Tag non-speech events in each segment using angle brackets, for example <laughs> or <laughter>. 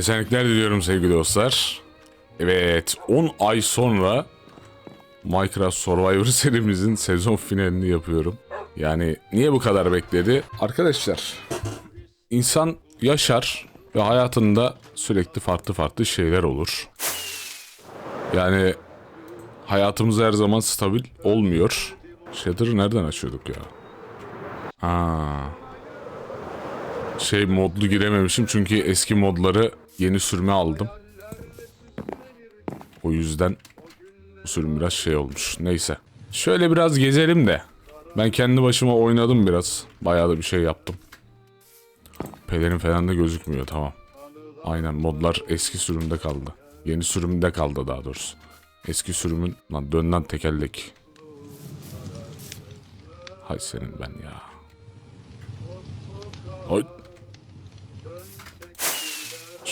Esenlikler diliyorum sevgili dostlar. Evet 10 ay sonra Minecraft Survivor <laughs> serimizin sezon finalini yapıyorum. Yani niye bu kadar bekledi? Arkadaşlar insan yaşar ve hayatında sürekli farklı farklı şeyler olur. Yani hayatımız her zaman stabil olmuyor. Shatter'ı nereden açıyorduk ya? Ha. Şey modlu girememişim çünkü eski modları yeni sürme aldım. O yüzden bu sürüm biraz şey olmuş. Neyse. Şöyle biraz gezelim de. Ben kendi başıma oynadım biraz. Bayağı da bir şey yaptım. Pelerin falan da gözükmüyor tamam. Aynen modlar eski sürümde kaldı. Yeni sürümde kaldı daha doğrusu. Eski sürümün lan dön lan tekerlek. Hay senin ben ya. Oy.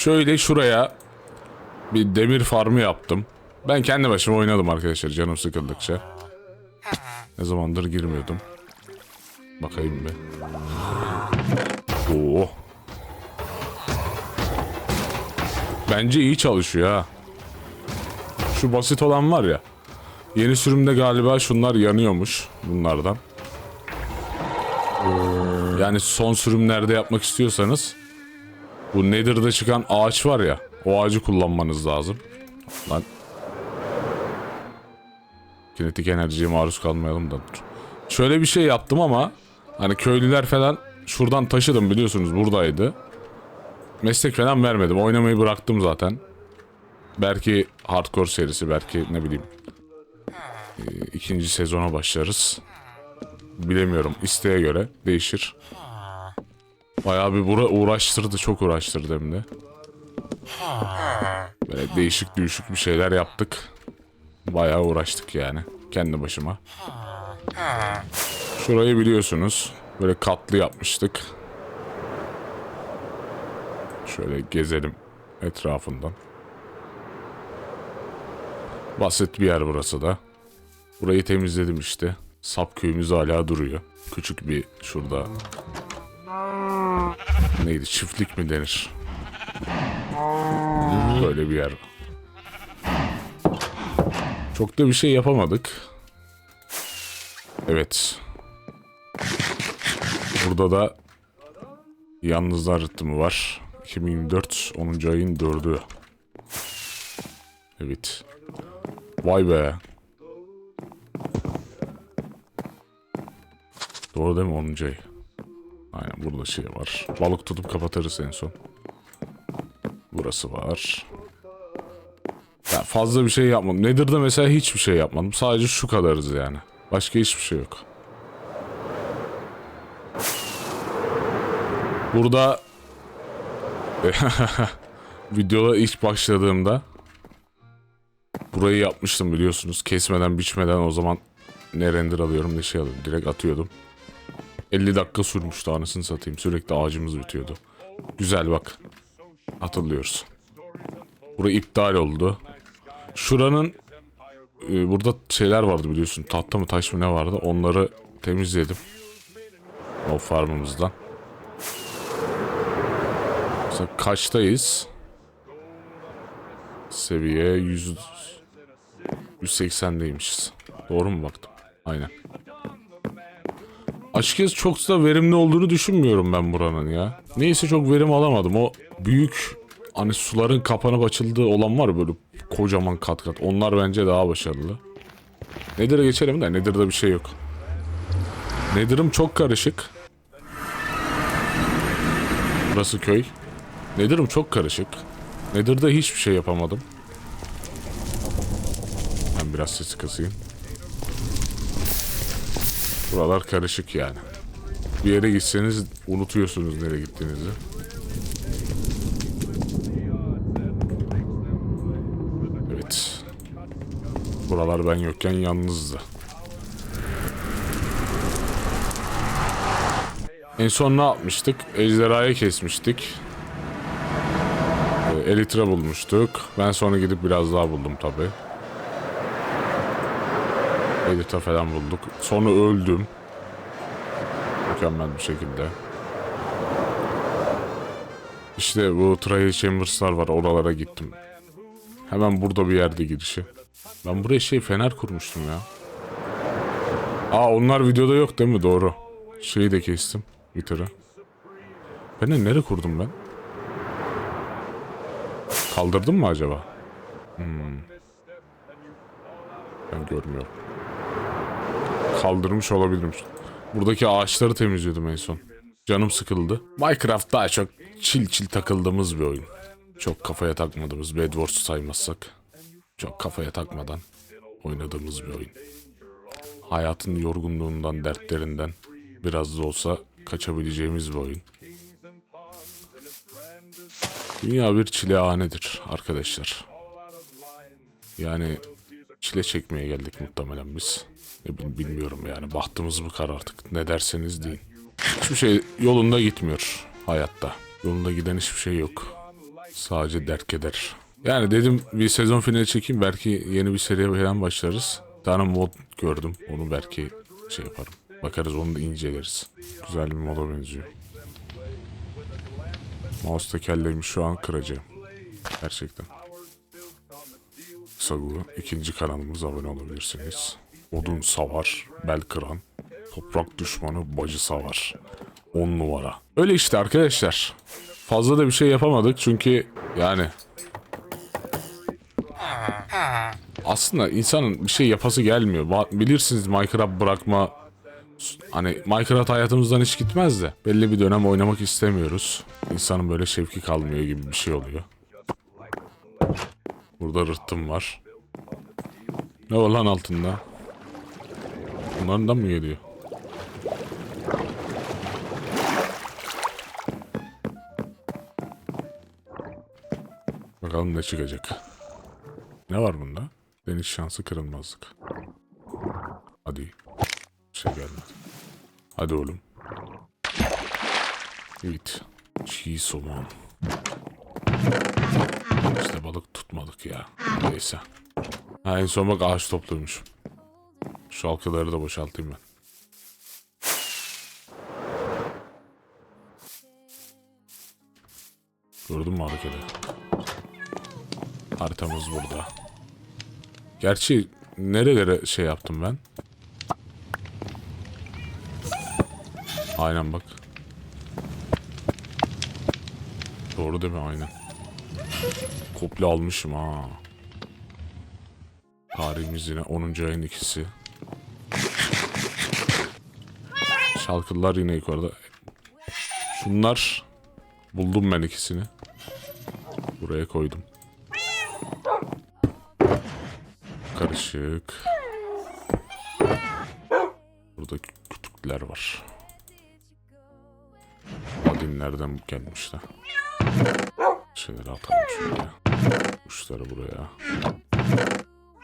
Şöyle şuraya bir demir farmı yaptım. Ben kendi başıma oynadım arkadaşlar canım sıkıldıkça. Ne zamandır girmiyordum. Bakayım bir. Oo. Bence iyi çalışıyor ha. Şu basit olan var ya. Yeni sürümde galiba şunlar yanıyormuş bunlardan. Yani son sürümlerde yapmak istiyorsanız bu Nether'da çıkan ağaç var ya o ağacı kullanmanız lazım. Lan kinetik enerjiye maruz kalmayalım da. Şöyle bir şey yaptım ama hani köylüler falan şuradan taşıdım biliyorsunuz buradaydı. Meslek falan vermedim. Oynamayı bıraktım zaten. Belki hardcore serisi belki ne bileyim e, ikinci sezona başlarız. Bilemiyorum. isteğe göre değişir. Bayağı bir bura uğraştırdı. Çok uğraştırdı hem de. Böyle değişik düşük bir şeyler yaptık. Bayağı uğraştık yani. Kendi başıma. Şurayı biliyorsunuz. Böyle katlı yapmıştık. Şöyle gezelim etrafından. Basit bir yer burası da. Burayı temizledim işte. Sap köyümüz hala duruyor. Küçük bir şurada neydi çiftlik mi denir? Böyle bir yer. Çok da bir şey yapamadık. Evet. Burada da yalnızlar ritmi var. 2024 10. ayın 4'ü. Evet. Vay be. Doğru değil mi 10. ay? Aynen burada şey var. Balık tutup kapatırız en son. Burası var. Ya fazla bir şey yapmadım. Nether'da mesela hiçbir şey yapmadım. Sadece şu kadarız yani. Başka hiçbir şey yok. Burada <laughs> videoda ilk başladığımda burayı yapmıştım biliyorsunuz. Kesmeden biçmeden o zaman ne render alıyorum ne şey alıyorum. Direkt atıyordum. 50 dakika sürmüştü anasını satayım. Sürekli ağacımız bitiyordu. Güzel bak. Hatırlıyoruz. Burası iptal oldu. Şuranın e, burada şeyler vardı biliyorsun. Tahta mı taş mı ne vardı. Onları temizledim. O farmımızdan. Mesela kaçtayız? Seviye 100 180'deymişiz. Doğru mu baktım? Aynen. Açıkçası çok da verimli olduğunu düşünmüyorum ben buranın ya. Neyse çok verim alamadım. O büyük hani suların kapanıp açıldığı olan var böyle kocaman kat kat. Onlar bence daha başarılı. Nether'a geçelim de Nether'da bir şey yok. Nether'ım çok karışık. Burası köy. Nether'ım çok karışık. Nether'da hiçbir şey yapamadım. Ben biraz sesi kısayım. Buralar karışık yani. Bir yere gitseniz unutuyorsunuz nereye gittiğinizi. Evet. Buralar ben yokken yalnızdı. En son ne yapmıştık? Ejderhayı kesmiştik. Ee, Elitra bulmuştuk. Ben sonra gidip biraz daha buldum tabi. Elitra falan bulduk. Sonra öldüm. Mükemmel bir şekilde. İşte bu Trial Chambers'lar var oralara gittim. Hemen burada bir yerde girişi. Ben buraya şey fener kurmuştum ya. Aa onlar videoda yok değil mi? Doğru. Şeyi de kestim. Gitarı. Ben de nereye kurdum ben? Kaldırdım mı acaba? Hmm. Ben görmüyorum. Kaldırmış olabilirim. Buradaki ağaçları temizliyordum en son. Canım sıkıldı. Minecraft daha çok çil çil takıldığımız bir oyun. Çok kafaya takmadığımız Bedwars'u saymazsak. Çok kafaya takmadan oynadığımız bir oyun. Hayatın yorgunluğundan, dertlerinden biraz da olsa kaçabileceğimiz bir oyun. Dünya bir çilehanedir arkadaşlar. Yani çile çekmeye geldik muhtemelen biz. Ne bil- bilmiyorum yani bahtımız mı artık ne derseniz deyin. Hiçbir şey yolunda gitmiyor hayatta. Yolunda giden hiçbir şey yok. Sadece dert keder. Yani dedim bir sezon finali çekeyim belki yeni bir seriye falan başlarız. Bir tane mod gördüm onu belki şey yaparım. Bakarız onu da inceleriz. Güzel bir moda benziyor. Mouse tekerleğimi şu an kıracağım. Gerçekten. Sagu ikinci kanalımıza abone olabilirsiniz. Odun savar, bel kıran, toprak düşmanı bacı savar. 10 numara. Öyle işte arkadaşlar. Fazla da bir şey yapamadık çünkü yani aslında insanın bir şey yapası gelmiyor. Bilirsiniz Minecraft bırakma hani Minecraft hayatımızdan hiç gitmez de belli bir dönem oynamak istemiyoruz. İnsanın böyle şevki kalmıyor gibi bir şey oluyor. Burada rıhtım var. Ne var lan altında? Bunlardan mı geliyor? Bakalım ne çıkacak. Ne var bunda? Deniz şansı kırılmazlık. Hadi. Bir şey gelmedi. Hadi oğlum. Evet. Çiğ somon. İşte balık tutmadık ya. Neyse. Ha en son bak ağaç topluyormuş. Şu halkaları da boşaltayım ben. Gördün mü hareketi? Haritamız burada. Gerçi nerelere şey yaptım ben? Aynen bak. Doğru değil mi? Aynen. Komple almışım ha. Tarihimiz yine 10. ayın ikisi. Şalkılar yine yukarıda. Şunlar buldum ben ikisini. Buraya koydum. Karışık. Burada kütükler var. Adinlerden gelmişler. Şeyleri atalım şuraya. Kuşları buraya.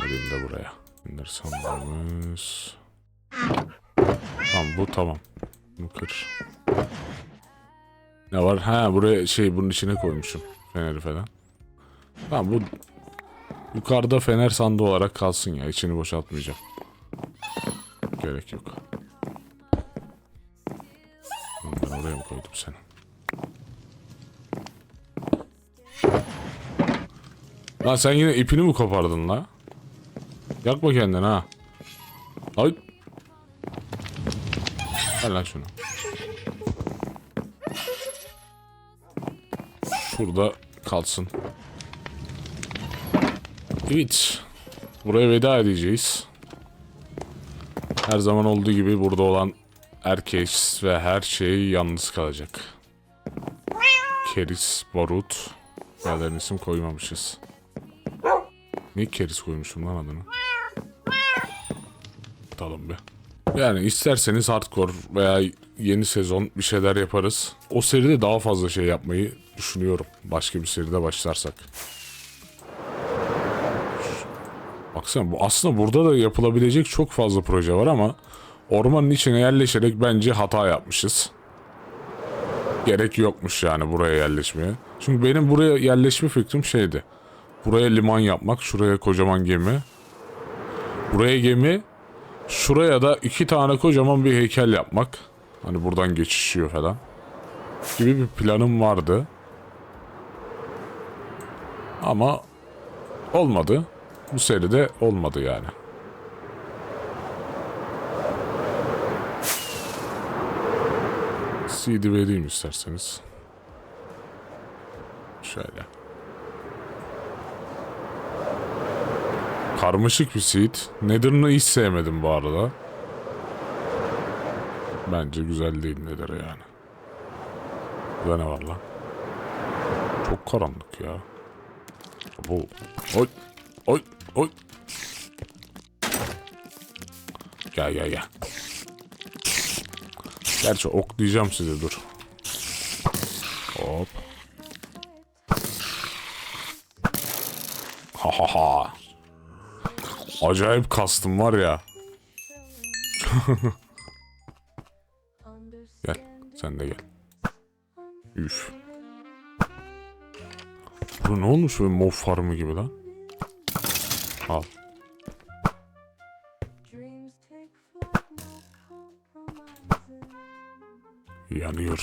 Adin de buraya. Bunlar sandığımız. Tamam bu tamam. Bunu. Ne var? Ha buraya şey bunun içine koymuşum. Feneri falan. Tamam bu yukarıda fener sandığı olarak kalsın ya. İçini boşaltmayacağım. Gerek yok. Ben oraya mı koydum seni? Lan sen yine ipini mi kopardın la? Yakma kendini ha. Ay. Ver şunu. Şurada kalsın. Evet. Buraya veda edeceğiz. Her zaman olduğu gibi burada olan herkes ve her şey yalnız kalacak. Keris, Barut. Diğerlerine isim koymamışız. Niye Keris koymuşum lan adını? Atalım bir. Yani isterseniz hardcore veya yeni sezon bir şeyler yaparız. O seride daha fazla şey yapmayı düşünüyorum. Başka bir seride başlarsak. Baksana bu aslında burada da yapılabilecek çok fazla proje var ama ormanın içine yerleşerek bence hata yapmışız. Gerek yokmuş yani buraya yerleşmeye. Çünkü benim buraya yerleşme fikrim şeydi. Buraya liman yapmak, şuraya kocaman gemi. Buraya gemi, şuraya da iki tane kocaman bir heykel yapmak. Hani buradan geçişiyor falan. Gibi bir planım vardı. Ama olmadı. Bu seride olmadı yani. CD vereyim isterseniz. Şöyle. Karmaşık bir seed. Nether'ını hiç sevmedim bu arada. Bence güzel değil Nether yani. Burada ne var lan? Çok karanlık ya. Bu. Oy. Oy. Oy. Gel gel gel. Gerçi oklayacağım size dur. Hop. Ha ha ha. Acayip kastım var ya. <laughs> Gel. Sen de gel. Üf. Bu ne olmuş böyle mob farmı gibi lan? Al. Our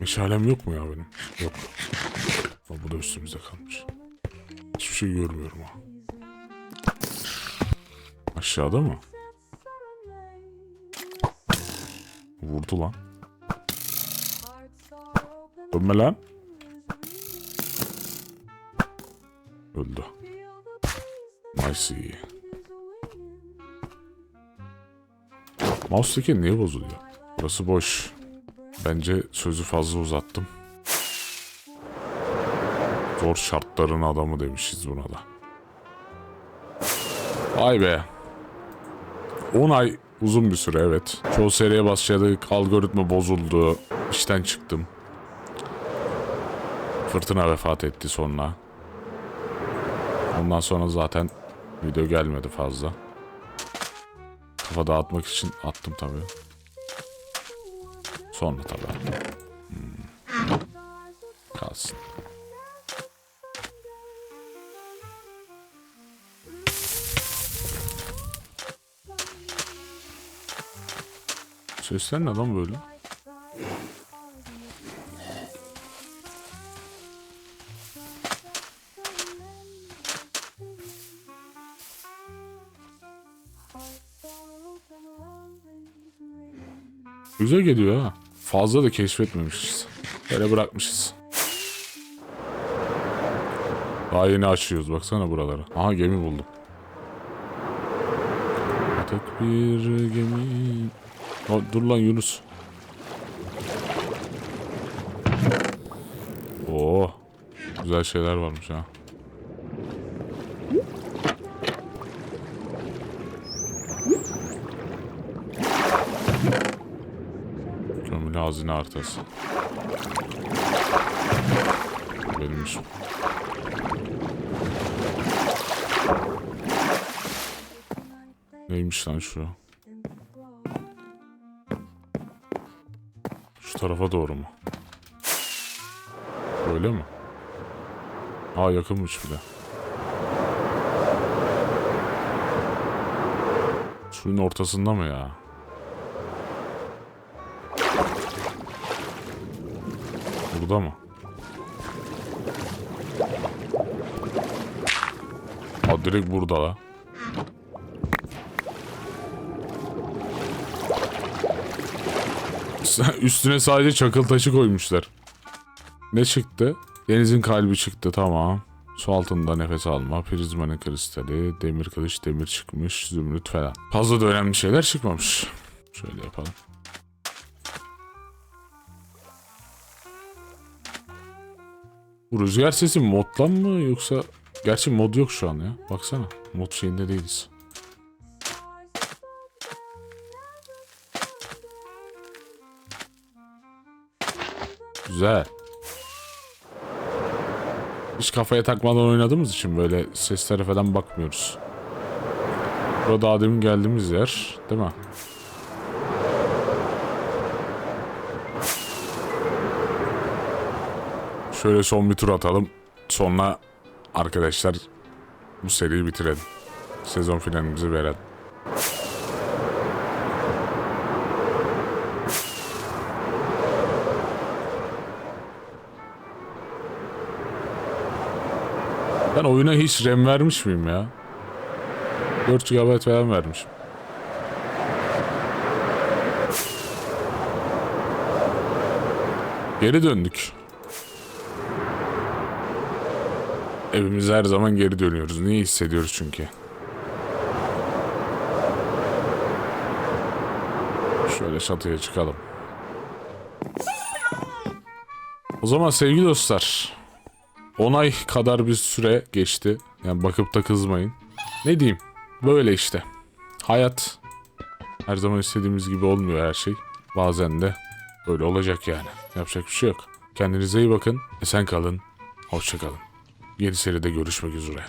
Meşalem yok mu ya benim? Yok. Ama bu da üstümüzde kalmış. Şey görmüyorum ha. Aşağıda mı? Vurdu lan. Dönme lan. Öldü. Nice. Mouse'daki niye bozuluyor? Burası boş. Bence sözü fazla uzattım. Zor şartların adamı demişiz buna da. Vay be. 10 ay uzun bir süre evet. Çoğu seriye başladık. Algoritma bozuldu. İşten çıktım. Fırtına vefat etti sonra. Ondan sonra zaten video gelmedi fazla. Kafa dağıtmak için attım tabii. Sonra tabii attım. Hmm. Kalsın. Sesler ne lan böyle? Güzel geliyor ha. Fazla da keşfetmemişiz. Böyle bırakmışız. Daha yeni açıyoruz baksana buraları. Aha gemi buldum. Tek bir gemi. Dur lan Yunus. Oo. Güzel şeyler varmış ha. Gömülü hazine haritası. Benimmiş. Neymiş lan şu? Tarafa doğru mu? Böyle mi? Aa yakınmış bir de. Suyun ortasında mı ya? Burada mı? Aa direkt burada la. Üstüne sadece çakıl taşı koymuşlar. Ne çıktı? Denizin kalbi çıktı tamam. Su altında nefes alma, prizmanın kristali, demir kılıç, demir çıkmış, zümrüt falan. Fazla da önemli şeyler çıkmamış. Şöyle yapalım. Bu rüzgar sesi moddan mı yoksa... Gerçi mod yok şu an ya. Baksana. Mod şeyinde değiliz. Güzel. Hiç kafaya takmadan oynadığımız için böyle seslere falan bakmıyoruz. Burada daha demin geldiğimiz yer değil mi? Şöyle son bir tur atalım. Sonra arkadaşlar bu seriyi bitirelim. Sezon finalimizi verelim. Ben oyuna hiç RAM vermiş miyim ya? 4 GB falan vermişim. Geri döndük. Evimize her zaman geri dönüyoruz. Niye hissediyoruz çünkü. Şöyle çatıya çıkalım. O zaman sevgili dostlar. 10 ay kadar bir süre geçti. Yani bakıp da kızmayın. Ne diyeyim? Böyle işte. Hayat her zaman istediğimiz gibi olmuyor her şey. Bazen de öyle olacak yani. Yapacak bir şey yok. Kendinize iyi bakın. Esen kalın. Hoşça kalın. Yeni seride görüşmek üzere.